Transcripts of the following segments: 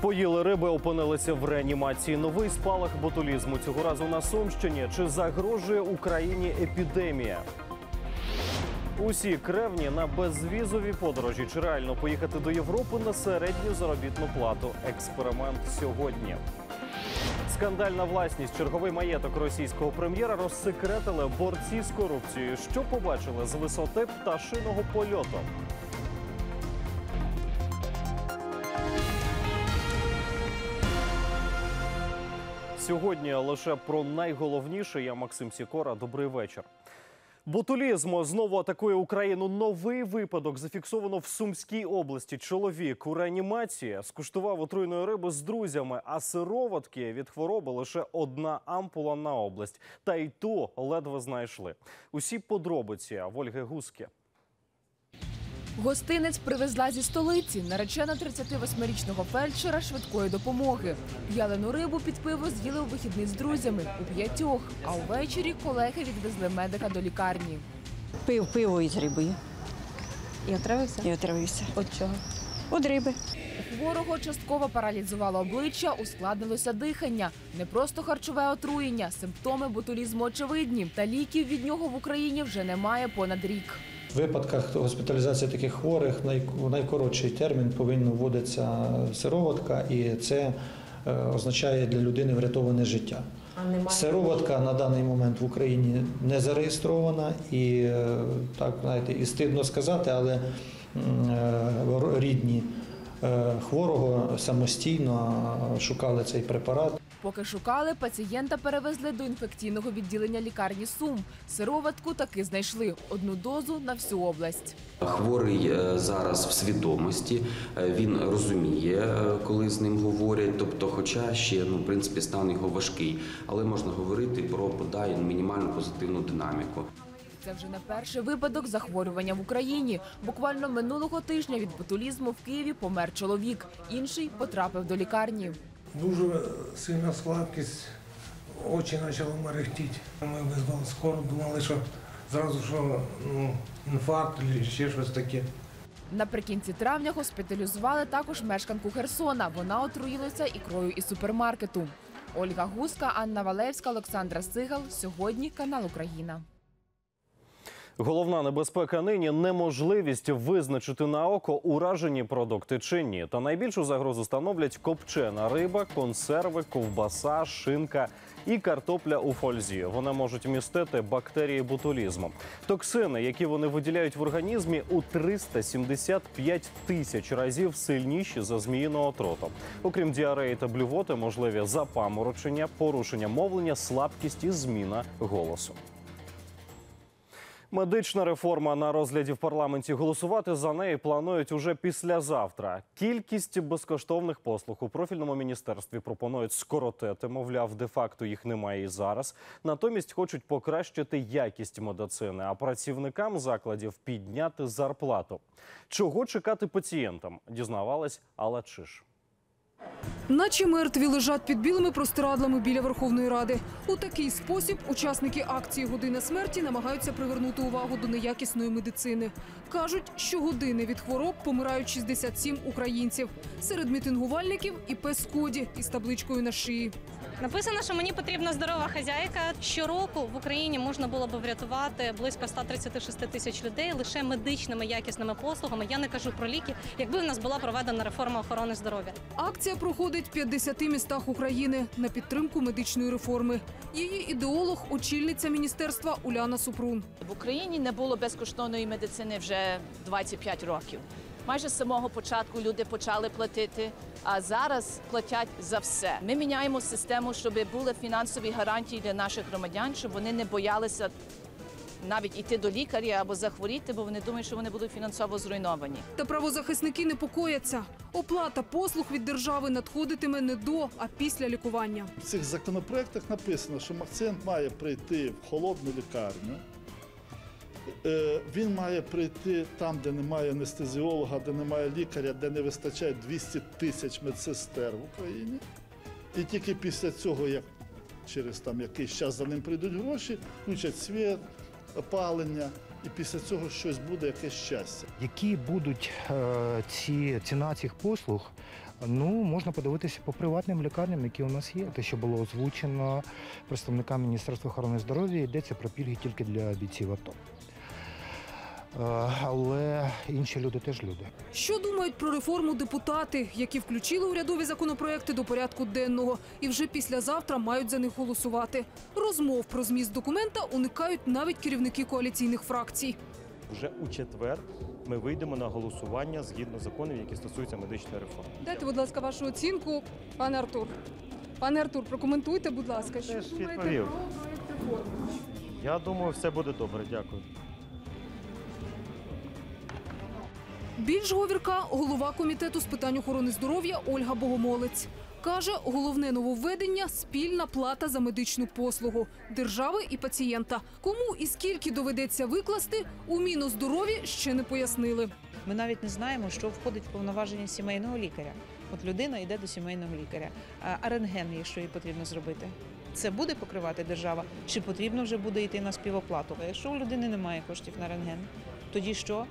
Поїли риби, опинилися в реанімації. Новий спалах ботулізму цього разу на Сумщині. Чи загрожує Україні епідемія? Усі кревні на безвізові подорожі. Чи реально поїхати до Європи на середню заробітну плату? Експеримент сьогодні. Скандальна власність, черговий маєток російського прем'єра розсекретили борці з корупцією. Що побачили з висоти пташиного польоту? Сьогодні лише про найголовніше. Я Максим Сікора. Добрий вечір. Ботулізм знову атакує Україну. Новий випадок зафіксовано в Сумській області. Чоловік у реанімації скуштував отруйної риби з друзями, а сироватки від хвороби лише одна ампула на область. Та й то ледве знайшли. Усі подробиці в Ольги Гуски. Гостинець привезла зі столиці наречена 38-річного фельдшера швидкої допомоги. В'ялену рибу під пиво з'їли у вихідний з друзями у п'ятьох. А увечері колеги відвезли медика до лікарні. Пив пиво із рибою І отравився? і отравився. От чого? От риби. У хворого частково паралізувало обличчя, ускладнилося дихання. Не просто харчове отруєння, симптоми ботулізму очевидні. Та ліків від нього в Україні вже немає понад рік. В випадках госпіталізації таких хворих в найкоротший термін повинна вводитися сироватка, і це е, означає для людини врятоване життя. Сироватка на даний момент в Україні не зареєстрована, і е, так знаєте, і стидно сказати, але е, рідні хворого самостійно шукали цей препарат. Поки шукали, пацієнта перевезли до інфекційного відділення лікарні Сум. Сироватку таки знайшли одну дозу на всю область. Хворий е, зараз в свідомості, е, він розуміє, е, коли з ним говорять. Тобто, хоча ще ну, в принципі, стан його важкий, але можна говорити про бодай мінімальну позитивну динаміку. Це вже не перший випадок захворювання в Україні. Буквально минулого тижня від ботулізму в Києві помер чоловік. Інший потрапив до лікарні. Дуже сильна слабкість, очі почали мерехтіти. Ми визвали скору, думали, що зразу що ну, інфаркт чи ще щось таке. Наприкінці травня госпіталізували також мешканку Херсона. Вона отруїлася ікрою із супермаркету. Ольга Гуска, Анна Валевська, Олександра Сигал. Сьогодні канал Україна. Головна небезпека нині неможливість визначити на око уражені продукти чи ні. Та найбільшу загрозу становлять копчена риба, консерви, ковбаса, шинка і картопля у фользі. Вони можуть містити бактерії ботулізму. Токсини, які вони виділяють в організмі, у 375 тисяч разів сильніші за зміїну отруту. Окрім діареї та блювоти, можливі запаморочення, порушення мовлення, слабкість і зміна голосу. Медична реформа на розгляді в парламенті. Голосувати за неї планують уже післязавтра. Кількість безкоштовних послуг у профільному міністерстві пропонують скоротити. Мовляв, де-факто їх немає і зараз. Натомість хочуть покращити якість медицини, а працівникам закладів підняти зарплату. Чого чекати пацієнтам? Дізнавалась Алла Чиш. Наче мертві лежать під білими простирадлами біля Верховної Ради. У такий спосіб учасники акції Година смерті намагаються привернути увагу до неякісної медицини. Кажуть, що години від хвороб помирають 67 українців. Серед мітингувальників і пес Коді із табличкою на шиї. Написано, що мені потрібна здорова хазяйка. Щороку в Україні можна було б врятувати близько 136 тисяч людей лише медичними якісними послугами. Я не кажу про ліки, якби в нас була проведена реформа охорони здоров'я. Акція проходить в 50 містах України на підтримку медичної реформи. Її ідеолог, очільниця міністерства Уляна Супрун. В Україні не було безкоштовної медицини вже 25 років. Майже з самого початку люди почали платити, а зараз платять за все. Ми міняємо систему, щоб були фінансові гарантії для наших громадян, щоб вони не боялися навіть іти до лікаря або захворіти, бо вони думають, що вони будуть фінансово зруйновані. Та правозахисники непокояться. Оплата послуг від держави надходитиме не до, а після лікування. В цих законопроектах написано, що пацієнт має прийти в холодну лікарню. Е, Він має прийти там, де немає анестезіолога, де немає лікаря, де не вистачає 200 тисяч медсестер в Україні. І тільки після цього, як через там якийсь час за ним прийдуть гроші, включать світ, опалення, і після цього щось буде, якесь щастя. Які будуть е, ці ціна цих послуг? Ну можна подивитися по приватним лікарням, які у нас є. Те, що було озвучено представниками Міністерства охорони здоров'я, йдеться про пільги тільки для бійців АТО. Е, але інші люди теж люди. Що думають про реформу депутати, які включили урядові законопроекти до порядку денного і вже післязавтра мають за них голосувати? Розмов про зміст документа уникають навіть керівники коаліційних фракцій. Вже у четвер ми вийдемо на голосування згідно законів, які стосуються медичної реформи. Дайте, будь ласка, вашу оцінку, пане Артур. Пане Артур, прокоментуйте, будь ласка, що думаєте про проект реформи? Я думаю, все буде добре. Дякую. Більш говірка голова комітету з питань охорони здоров'я Ольга Богомолець. Каже, головне нововведення спільна плата за медичну послугу держави і пацієнта. Кому і скільки доведеться викласти, у Міноздоров'ї ще не пояснили. Ми навіть не знаємо, що входить в повноваження сімейного лікаря. От людина йде до сімейного лікаря. А рентген, якщо їй потрібно зробити, це буде покривати держава, чи потрібно вже буде йти на співоплату? Якщо у людини немає коштів на рентген, тоді що?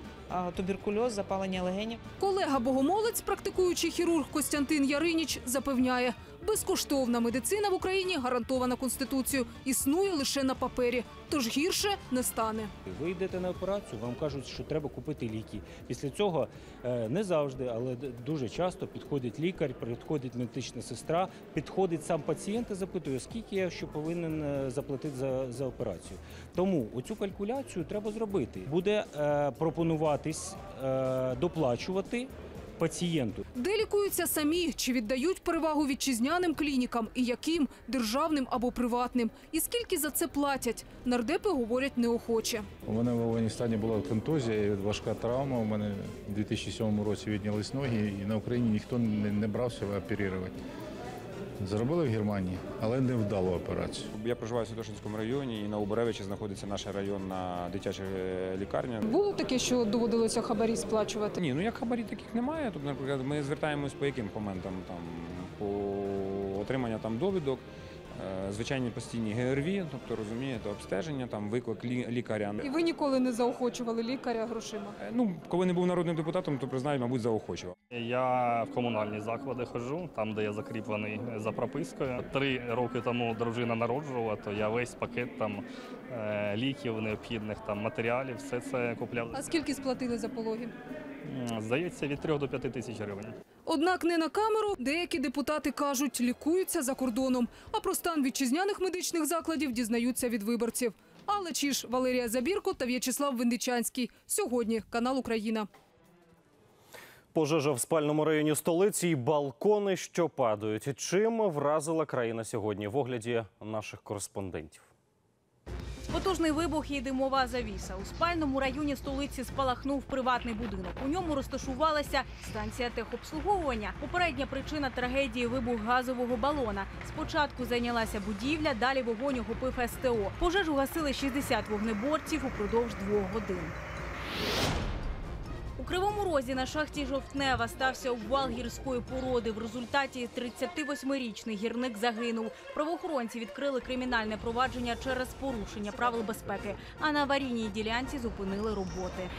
Туберкульоз, запалення легенів. Колега Богомолець, практикуючий хірург Костянтин Яриніч, запевняє, безкоштовна медицина в Україні гарантована конституцією, існує лише на папері, тож гірше не стане. Ви йдете на операцію, вам кажуть, що треба купити ліки. Після цього е, не завжди, але дуже часто підходить лікар, підходить медична сестра, підходить сам пацієнт і запитує, скільки я що повинен е, заплатити за, за операцію. Тому оцю калькуляцію треба зробити. Буде е, пропонуватись е, доплачувати пацієнту. Де лікуються самі, чи віддають перевагу вітчизняним клінікам і яким державним або приватним, і скільки за це платять? Нардепи говорять неохоче. У мене в Афганістані була контузія, і важка травма. У мене в 2007 році віднялись ноги, і на Україні ніхто не, не брався оперувати. Зробили в Германії, але не вдало операцію. Я проживаю в Святошинському районі і на Уберевичі знаходиться наша районна дитяча е, лікарня. Було таке, що доводилося хабарі сплачувати. Ні, ну як хабарі таких немає. Тобто, наприклад, ми звертаємось по яким моментам там по отримання там довідок. Е, Звичайні постійні ГРВІ, тобто розумієте, обстеження, там виклик лі- лікаря. І ви ніколи не заохочували лікаря грошима. Е, Ну, коли не був народним депутатом, то признаю, мабуть, заохочував. Я в комунальні заклади ходжу, там, де я закріплений за пропискою. Три роки тому дружина народжувала, то я весь пакет там е, ліків, необхідних там матеріалів, все це купляв. А скільки сплатили за пологи? Здається, від 3 до 5 тисяч гривень. Однак не на камеру деякі депутати кажуть, лікуються за кордоном, а про стан вітчизняних медичних закладів дізнаються від виборців. Але чи ж Валерія Забірко та В'ячеслав Виндичанський. Сьогодні канал Україна. Пожежа в спальному районі столиці і балкони, що падають. Чим вразила країна сьогодні в огляді наших кореспондентів? Потужний вибух і димова завіса. У спальному районі столиці спалахнув приватний будинок. У ньому розташувалася станція техобслуговування. Попередня причина трагедії вибух газового балона. Спочатку зайнялася будівля, далі вогонь охопив СТО. Пожежу гасили 60 вогнеборців упродовж двох годин. Кривому Розі на шахті Жовтнева стався обвал гірської породи. В результаті 38-річний гірник загинув. Правоохоронці відкрили кримінальне провадження через порушення правил безпеки, а на аварійній ділянці зупинили роботи.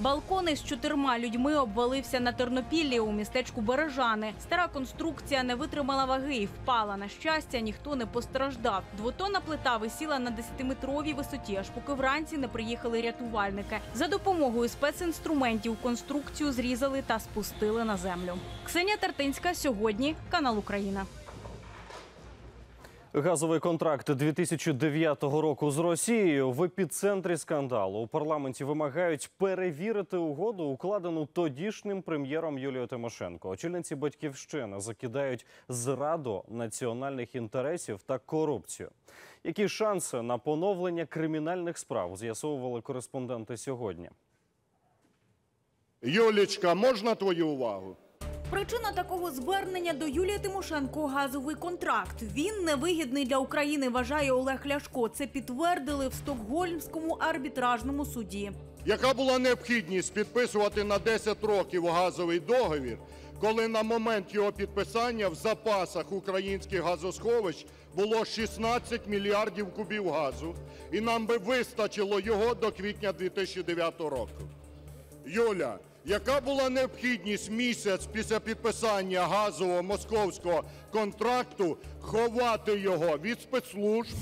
Балкон із чотирма людьми обвалився на Тернопіллі у містечку Бережани. Стара конструкція не витримала ваги і впала. На щастя, ніхто не постраждав. Двотонна плита висіла на 10-метровій висоті, аж поки вранці не приїхали рятувальники. За допомогою спецінструментів конструкцію зрізали та спустили на землю. Ксенія Тартинська сьогодні канал Україна. Газовий контракт 2009 року з Росією в епіцентрі скандалу. У парламенті вимагають перевірити угоду, укладену тодішнім прем'єром Юлією Тимошенко. Очільниці батьківщини закидають зраду національних інтересів та корупцію. Які шанси на поновлення кримінальних справ з'ясовували кореспонденти сьогодні. Юлічка, можна твою увагу? Причина такого звернення до Юлії Тимошенко газовий контракт. Він невигідний для України, вважає Олег Ляшко. Це підтвердили в Стокгольмському арбітражному суді. Яка була необхідність підписувати на 10 років газовий договір, коли на момент його підписання в запасах українських газосховищ було 16 мільярдів кубів газу, і нам би вистачило його до квітня 2009 року? Юля, яка була необхідність місяць після підписання газового московського контракту ховати його від спецслужб,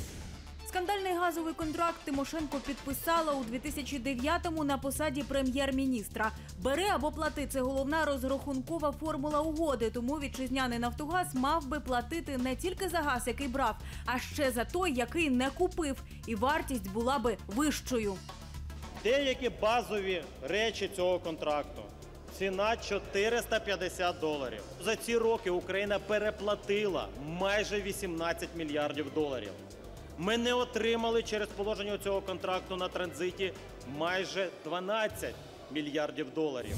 Скандальний газовий контракт Тимошенко підписала у 2009-му на посаді прем'єр-міністра. Бери або плати це головна розрахункова формула угоди. Тому вітчизняний Нафтогаз мав би платити не тільки за газ, який брав, а ще за той, який не купив, і вартість була би вищою. Деякі базові речі цього контракту. Ціна 450 доларів. За ці роки Україна переплатила майже 18 мільярдів доларів. Ми не отримали через положення цього контракту на транзиті майже 12 мільярдів доларів.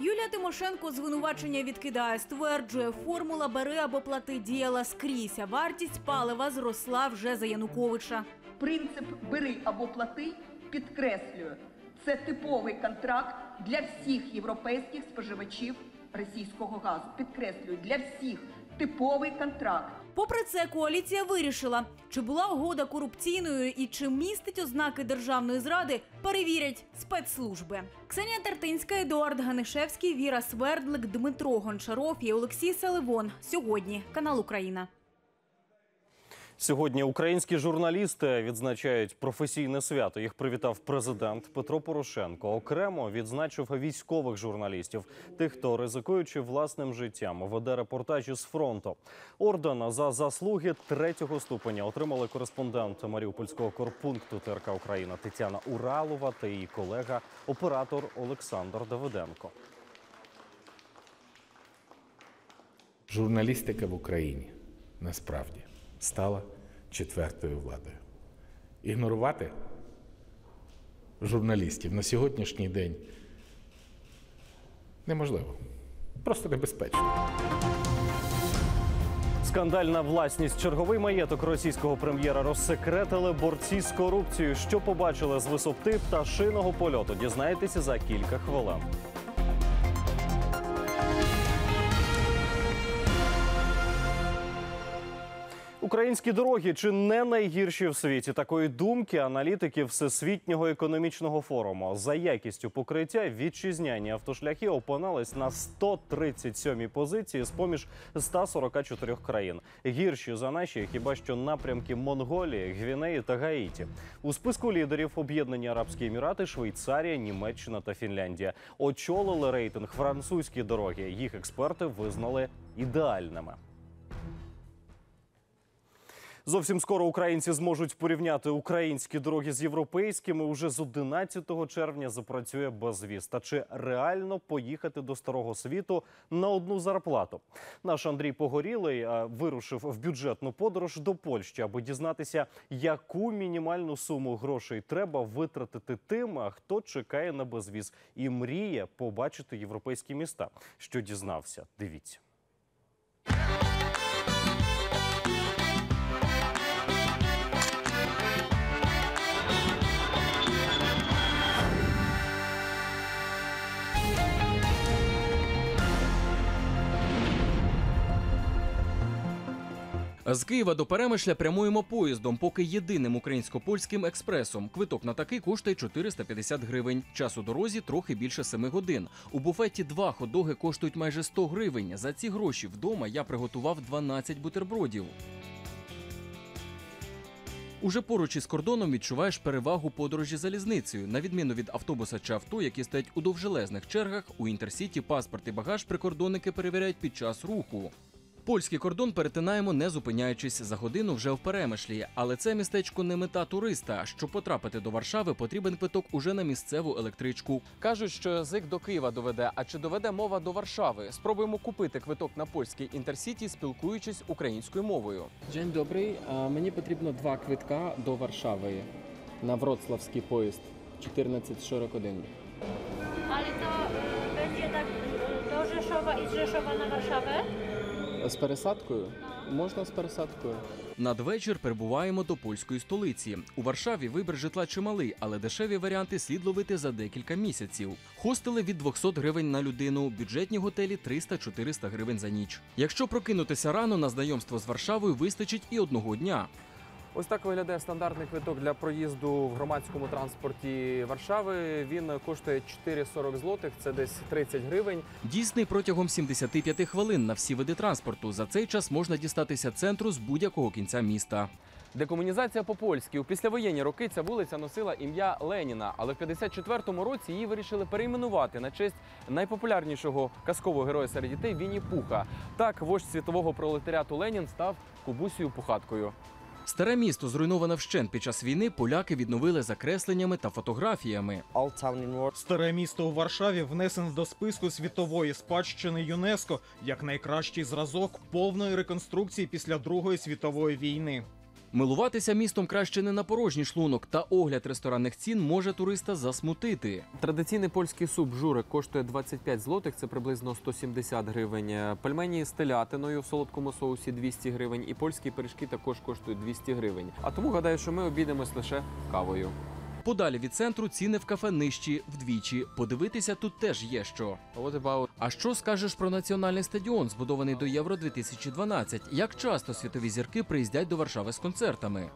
Юлія Тимошенко звинувачення відкидає. Стверджує, формула бери або плати діяла скрізь, а вартість палива зросла вже за Януковича. Принцип бери або плати підкреслюю, це типовий контракт для всіх європейських споживачів російського газу. Підкреслюю, для всіх типовий контракт. Попри це, коаліція вирішила, чи була угода корупційною і чи містить ознаки державної зради, перевірять спецслужби. Ксенія Тартинська, Едуард Ганишевський, Віра Свердлик, Дмитро Гончаров і Олексій Селивон. Сьогодні канал Україна. Сьогодні українські журналісти відзначають професійне свято. Їх привітав президент Петро Порошенко. Окремо відзначив військових журналістів, тих, хто ризикуючи власним життям, веде репортажі з фронту. Орден за заслуги третього ступеня отримали кореспондент Маріупольського корпункту ТРК Україна Тетяна Уралова та її колега, оператор Олександр Давиденко. Журналістика в Україні насправді стала четвертою владою. Ігнорувати журналістів на сьогоднішній день неможливо. Просто небезпечно. Скандальна власність черговий маєток російського прем'єра розсекретили борці з корупцією. Що побачили з висоти пташиного польоту? Дізнаєтеся за кілька хвилин. Українські дороги чи не найгірші в світі такої думки аналітиків Всесвітнього економічного форуму за якістю покриття вітчизняні автошляхи опинались на 137-й позиції з поміж 144 країн. Гірші за наші хіба що напрямки Монголії, Гвінеї та Гаїті. У списку лідерів Об'єднані Арабські Емірати, Швейцарія, Німеччина та Фінляндія очолили рейтинг французькі дороги. Їх експерти визнали ідеальними. Зовсім скоро українці зможуть порівняти українські дороги з європейськими. Уже з 11 червня запрацює безвіз. Та чи реально поїхати до старого світу на одну зарплату? Наш Андрій Погорілий е, вирушив в бюджетну подорож до Польщі, аби дізнатися, яку мінімальну суму грошей треба витратити тим, хто чекає на безвіз і мріє побачити європейські міста. Що дізнався? Дивіться. З Києва до Перемишля прямуємо поїздом, поки єдиним українсько-польським експресом. Квиток на такий коштує 450 гривень. Час у дорозі трохи більше 7 годин. У буфеті два ходоги коштують майже 100 гривень. За ці гроші вдома я приготував 12 бутербродів. Уже поруч із кордоном відчуваєш перевагу подорожі залізницею. На відміну від автобуса чи авто, які стоять у довжелезних чергах, у інтерсіті паспорт і багаж прикордонники перевіряють під час руху. Польський кордон перетинаємо, не зупиняючись за годину вже в перемишлі. Але це містечко не мета туриста. Щоб потрапити до Варшави, потрібен квиток уже на місцеву електричку. Кажуть, що язик до Києва доведе. А чи доведе мова до Варшави? Спробуємо купити квиток на польський інтерсіті, спілкуючись українською мовою. Dzień dobry. А Мені потрібно два квитка до Варшави на Вроцлавський поїзд 1441. Ale to y, będzie tak y, do Rzeszowa i z Rzeszowa na Warszawę? З пересадкою? Можна з пересадкою. Надвечір перебуваємо до польської столиці. У Варшаві вибір житла чималий, але дешеві варіанти слід ловити за декілька місяців. Хостели від 200 гривень на людину, бюджетні готелі 300-400 гривень за ніч. Якщо прокинутися рано, на знайомство з Варшавою вистачить і одного дня. Ось так виглядає стандартний квиток для проїзду в громадському транспорті Варшави. Він коштує 4,40 злотих, це десь 30 гривень. Дійсний протягом 75 хвилин на всі види транспорту. За цей час можна дістатися центру з будь-якого кінця міста. Декомунізація по-польськи. У післявоєнні роки ця вулиця носила ім'я Леніна, але в 54-му році її вирішили перейменувати на честь найпопулярнішого казкового героя серед дітей Вінні Пуха. Так, вождь світового пролетаріату Ленін став Кубусію Пухаткою. Старе місто, зруйноване вщент під час війни, поляки відновили закресленнями та фотографіями. Старе місто у Варшаві внесено до списку світової спадщини ЮНЕСКО як найкращий зразок повної реконструкції після Другої світової війни. Милуватися містом краще не на порожній шлунок, та огляд ресторанних цін може туриста засмутити. Традиційний польський суп журик коштує 25 злотих, це приблизно 170 гривень. Пельмені з телятиною в солодкому соусі 200 гривень, і польські пиріжки також коштують 200 гривень. А тому гадаю, що ми обійдемось лише кавою. Подалі від центру ціни в кафе нижчі вдвічі. Подивитися тут теж є що. А що скажеш про національний стадіон, збудований до Євро 2012? Як часто світові зірки приїздять до Варшави з концертами?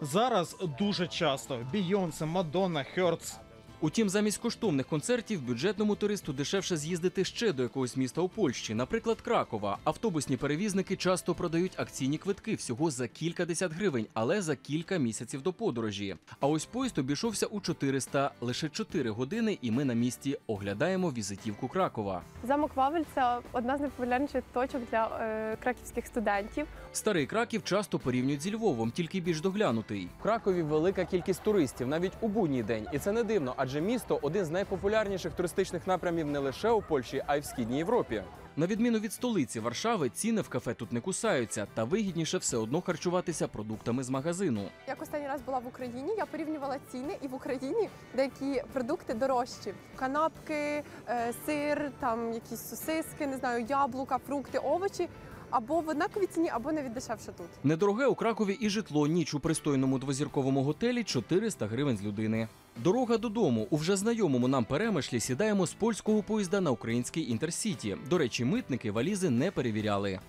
Зараз дуже часто Бійонсе, Мадонна, Херц. Утім, замість коштовних концертів бюджетному туристу дешевше з'їздити ще до якогось міста у Польщі, наприклад, Кракова. Автобусні перевізники часто продають акційні квитки всього за кілька десят гривень, але за кілька місяців до подорожі. А ось поїзд обійшовся у 400, лише 4 години, і ми на місці оглядаємо візитівку Кракова. Замок Вавель це одна з найпопулярніших точок для е, краківських студентів. Старий Краків часто порівнюють зі Львовом, тільки більш доглянутий. В Кракові велика кількість туристів навіть у будній день, і це не дивно, адже місто один з найпопулярніших туристичних напрямів не лише у Польщі, а й в східній Європі. На відміну від столиці Варшави, ціни в кафе тут не кусаються, та вигідніше все одно харчуватися продуктами з магазину. Як останній раз була в Україні, я порівнювала ціни, і в Україні деякі продукти дорожчі: канапки, е, сир, там якісь сосиски, не знаю, яблука, фрукти, овочі. Або в однаковій ціні, або навіть дешевше тут. Недороге у Кракові і житло ніч у пристойному двозірковому готелі 400 гривень з людини. Дорога додому у вже знайомому нам перемишлі сідаємо з польського поїзда на український інтерсіті. До речі, митники валізи не перевіряли.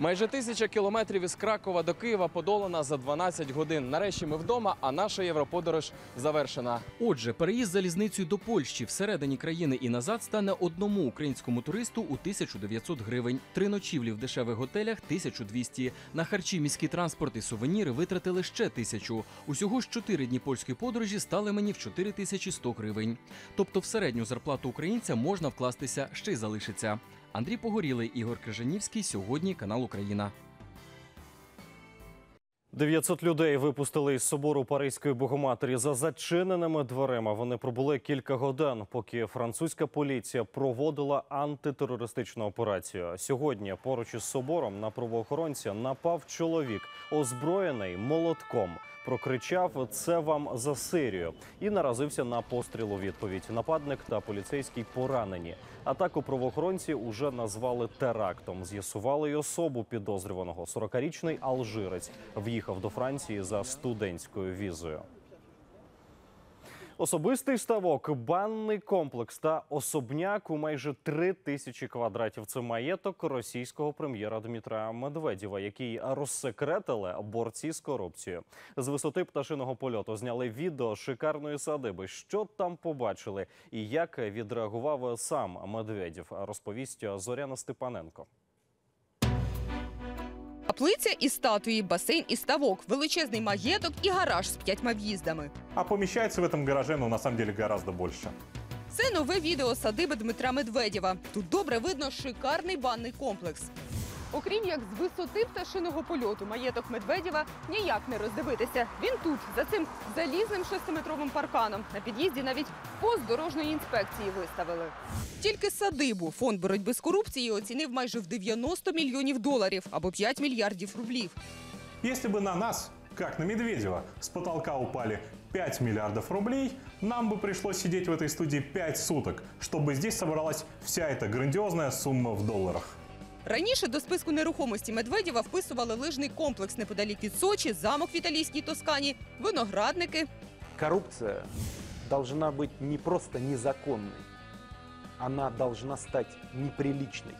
Майже тисяча кілометрів із Кракова до Києва подолана за 12 годин. Нарешті ми вдома, а наша європодорож завершена. Отже, переїзд залізницею до Польщі всередині країни і назад стане одному українському туристу у 1900 гривень. Три ночівлі в дешевих готелях 1200. На харчі, міський транспорт і сувеніри витратили ще тисячу. Усього ж чотири дні польської подорожі стали мені в 4100 гривень. Тобто в середню зарплату українця можна вкластися ще й залишиться. Андрій Погорілий, Ігор Крижанівський. Сьогодні канал Україна. 900 людей випустили із собору Паризької Богоматері за зачиненими дверима. Вони пробули кілька годин, поки французька поліція проводила антитерористичну операцію. Сьогодні поруч із собором на правоохоронця напав чоловік, озброєний молотком. Прокричав це вам за Сирію і наразився на постріл у відповідь. Нападник та поліцейський поранені. Атаку правоохоронці уже назвали терактом. З'ясували й особу підозрюваного. 40-річний алжирець в'їхав до Франції за студентською візою. Особистий ставок, банний комплекс та особняк у майже три тисячі квадратів. Це маєток російського прем'єра Дмитра Медведєва, який розсекретили борці з корупцією. З висоти пташиного польоту зняли відео шикарної садиби. Що там побачили і як відреагував сам Медведєв, розповість Зоряна Степаненко. Каплиця і статуї, басейн і ставок, величезний маєток і гараж з п'ятьма в'їздами. А поміщається в этом гараже, ну, на самом деле, гораздо больше. Це нове відео садиби Дмитра Медведєва. Тут добре видно шикарний банний комплекс. Окрім як з висоти пташиного польоту, маєток Медведєва ніяк не роздивитися. Він тут, за цим залізним шестиметровим парканом. На під'їзді навіть пост дорожньої інспекції виставили. Тільки садибу фонд боротьби з корупцією оцінив майже в 90 мільйонів доларів або 5 мільярдів рублів. Если бы на нас, как на Медведева, с потолка упали 5 миллиардов рублей, нам бы пришлось сидеть в этой студии 5 суток, чтобы здесь собралась вся эта грандиозная сумма в долларах. Раніше до списку нерухомості Медведєва вписували лижний комплекс неподалік від Сочі, замок в італійській Тоскані, виноградники. Коррупция должна быть не просто незаконной, она должна стать неприличной.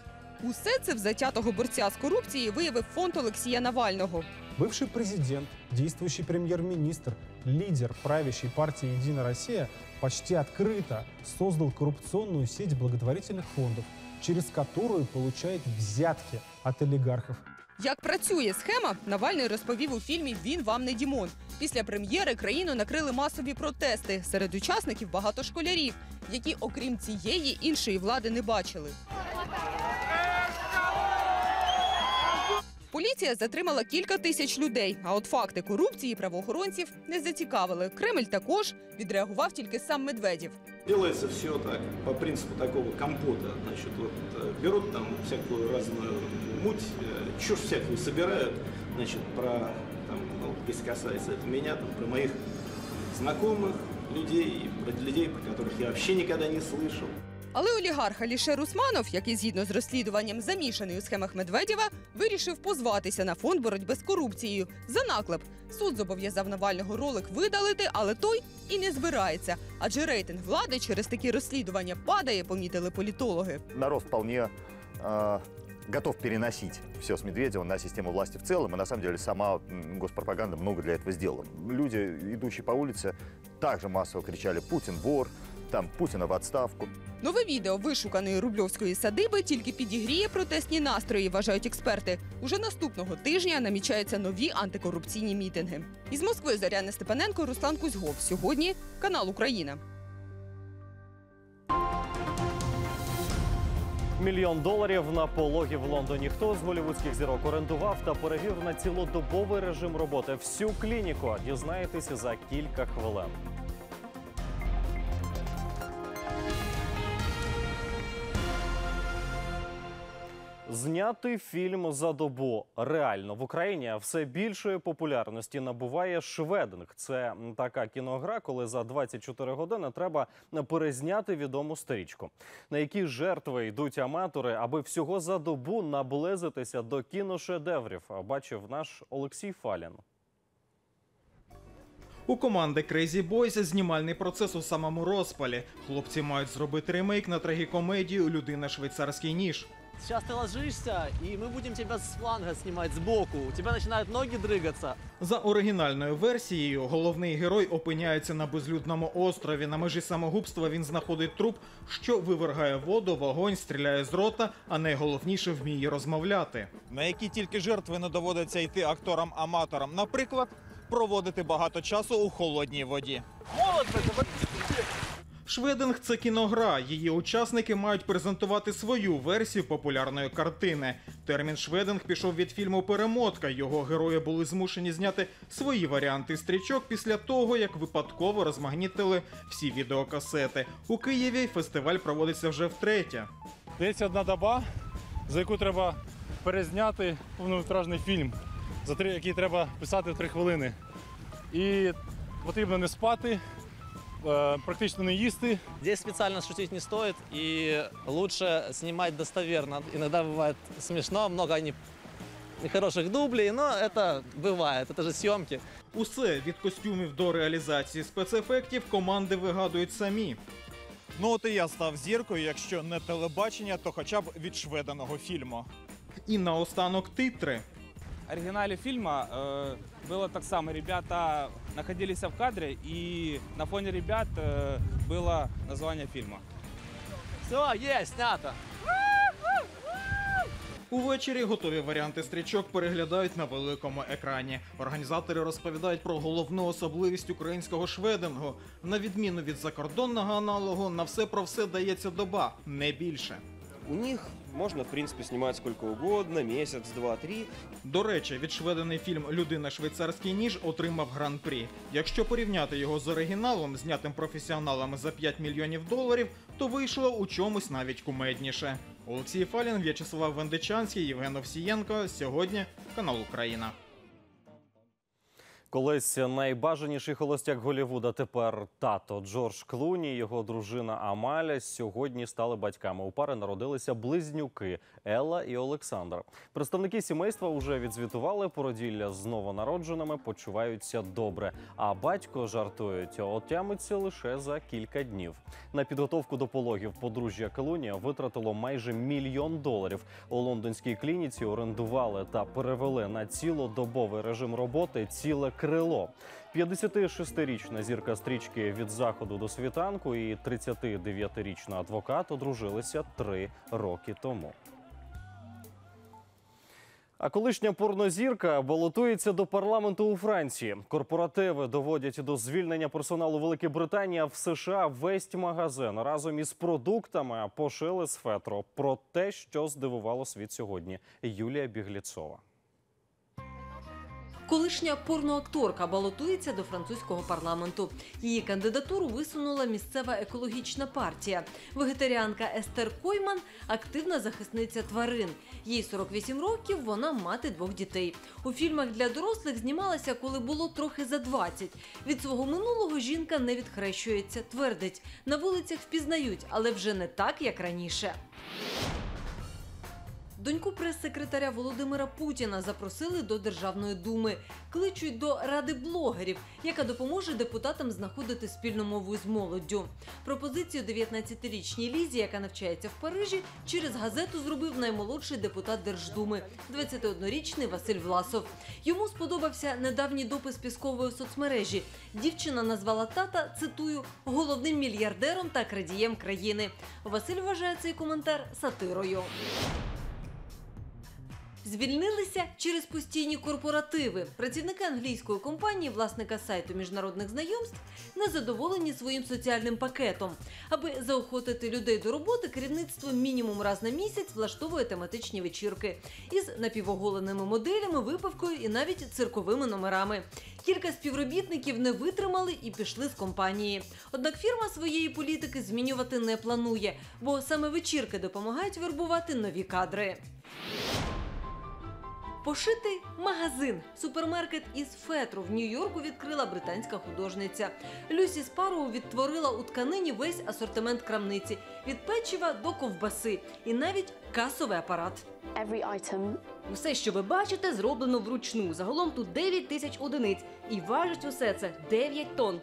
Усе це в затятого борця з корупцією виявив фонд Олексія Навального. Бывший президент, действующий премьер-министр, лидер правящей партии «Единая Россия» почти открыто создал коррупционную сеть благотворительных фондов, через которую получает взятки от олигархов. Як працює схема, Навальний розповів у фільмі Він вам не Дімон. Після прем'єри країну накрили масові протести. Серед учасників багато школярів, які, окрім цієї, іншої влади не бачили. Поліція затримала кілька тисяч людей. А от факти корупції правоохоронців не зацікавили. Кремль також відреагував тільки сам Медведєв. Делается все так, по принципу такого компота. Значит, вот э, берут там всякую разную муть, э, чушь всякую собирают, значит, про, там, ну, если касается это меня, там, про моих знакомых людей, про людей, про которых я вообще никогда не слышал. Але олігарх Алішер Усманов, який згідно з розслідуванням замішаний у схемах Медведєва, вирішив позватися на фонд боротьби з корупцією за наклеп. Суд зобов'язав Навального ролик видалити, але той і не збирається. Адже рейтинг влади через такі розслідування падає, помітили політологи. народ вполне э, готов переносить все с Медведева на систему власти в целом. И на самом деле сама госпропаганда много для этого сделала. Люди, идущие по улице, также массово кричали «Путин вор», там «Путина в отставку». Нове відео вишуканої рубльовської садиби тільки підігріє протестні настрої, вважають експерти. Уже наступного тижня намічаються нові антикорупційні мітинги. Із Москви Заряна Степаненко, Руслан Кузьгов. Сьогодні канал Україна. Мільйон доларів на пологі в Лондоні. Хто з голівудських зірок орендував та перевів на цілодобовий режим роботи всю клініку? Дізнаєтеся за кілька хвилин. Зняти фільм за добу реально в Україні все більшої популярності набуває швединг. Це така кіногра, коли за 24 години треба перезняти відому стрічку. На які жертви йдуть аматори, аби всього за добу наблизитися до кіношедеврів. Бачив наш Олексій Фалін. У команди Crazy Boys знімальний процес у самому розпалі. Хлопці мають зробити ремейк на трагікомедію Людина швейцарський ніж. Сейчас ты ложишься, и мы будем тебя с фланга снимать сбоку. У тебя начинают ноги дрыгаться. За оригінальною версією, головний герой опиняється на безлюдному острові. На межі самогубства він знаходить труп, що вивергає воду, вогонь, стріляє з рота, а найголовніше вміє розмовляти. На які тільки жертви не доводиться йти акторам-аматорам. Наприклад, проводити багато часу у холодній воді. Швединг це кіногра. Її учасники мають презентувати свою версію популярної картини. Термін швединг пішов від фільму Перемотка. Його герої були змушені зняти свої варіанти стрічок після того, як випадково розмагнітили всі відеокасети. У Києві фестиваль проводиться вже втретє. Дається одна доба, за яку треба перезняти повнометражний фільм, за три, який треба писати в три хвилини. І потрібно не спати, практично не їсти. Здесь специально шутить не стоит, и лучше снимать достоверно. Иногда бывает смешно, много не- нехороших дублей, но это бывает, это же съемки. Усе від костюмів до реалізації спецефектів команди вигадують самі. Ну от і я став зіркою, якщо не телебачення, то хоча б від шведеного фільму. І наостанок титри. В оригинале фильма э, было так само. Ребята находились в кадре, и на фоне ребят э, было название фильма. Все, есть, снято. Увечері готові варіанти стрічок переглядають на великому екрані. Організатори розповідають про головну особливість українського шведингу. На відміну від закордонного аналогу, на все про все дається доба, не більше. У них можно, в принципе, снимать сколько угодно, месяц, два, три. До речі, відшведений фільм Людина швейцарський ніж отримав гран-прі. Якщо порівняти його з оригіналом, знятим професіоналами за 5 мільйонів доларів, то вийшло у чомусь навіть кумедніше. Олексій Фалін, В'ячеслав Вендичанський, Євген Овсієнко. Сьогодні канал Україна. Колись найбажаніший холостяк Голлівуда тепер тато Джордж Клуні, його дружина Амаля сьогодні стали батьками. У пари народилися близнюки Елла і Олександр. Представники сімейства вже відзвітували породілля з новонародженими, почуваються добре. А батько жартують, отямиться лише за кілька днів. На підготовку до пологів подружжя Клуні витратило майже мільйон доларів. У лондонській клініці орендували та перевели на цілодобовий режим роботи ціле крило. 56-річна зірка стрічки від заходу до світанку і 39-річна адвокат одружилися три роки тому. А колишня порнозірка балотується до парламенту у Франції. Корпоративи доводять до звільнення персоналу Великої Британії. А в США весь магазин разом із продуктами пошили з фетро. Про те, що здивувало світ сьогодні. Юлія Бігліцова. Колишня порноакторка балотується до французького парламенту. Її кандидатуру висунула місцева екологічна партія. Вегетаріанка Естер Койман активна захисниця тварин. Їй 48 років. Вона мати двох дітей. У фільмах для дорослих знімалася, коли було трохи за 20. Від свого минулого жінка не відхрещується. Твердить, на вулицях впізнають, але вже не так, як раніше. Доньку прес-секретаря Володимира Путіна запросили до Державної думи. Кличуть до ради блогерів, яка допоможе депутатам знаходити спільну мову з молоддю. Пропозицію 19-річній Лізі, яка навчається в Парижі, через газету зробив наймолодший депутат Держдуми, 21-річний Василь Власов. Йому сподобався недавній допис Піскової соцмережі. Дівчина назвала тата, цитую, головним мільярдером та крадієм країни. Василь вважає цей коментар сатирою. Звільнилися через постійні корпоративи. Працівники англійської компанії, власника сайту міжнародних знайомств, незадоволені своїм соціальним пакетом. Аби заохотити людей до роботи, керівництво мінімум раз на місяць влаштовує тематичні вечірки із напівоголеними моделями, випивкою і навіть цирковими номерами. Кілька співробітників не витримали і пішли з компанії. Однак фірма своєї політики змінювати не планує, бо саме вечірки допомагають вербувати нові кадри. Пошитий магазин. Супермаркет із фетру в Нью-Йорку відкрила британська художниця. Люсі Спароу відтворила у тканині весь асортимент крамниці від печива до ковбаси і навіть касовий апарат. Усе, що ви бачите, зроблено вручну. Загалом тут 9 тисяч одиниць. І важить усе це 9 тонн.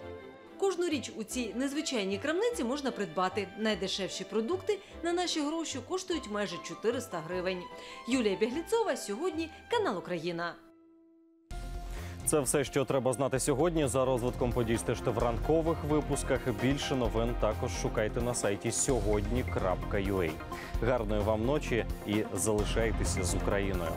Кожну річ у цій незвичайній крамниці можна придбати. Найдешевші продукти на наші гроші коштують майже 400 гривень. Юлія Бігліцова сьогодні канал Україна. Це все, що треба знати сьогодні. За розвитком подій стежте в ранкових випусках. Більше новин також шукайте на сайті сьогодні.ua. Гарної вам ночі і залишайтеся з Україною.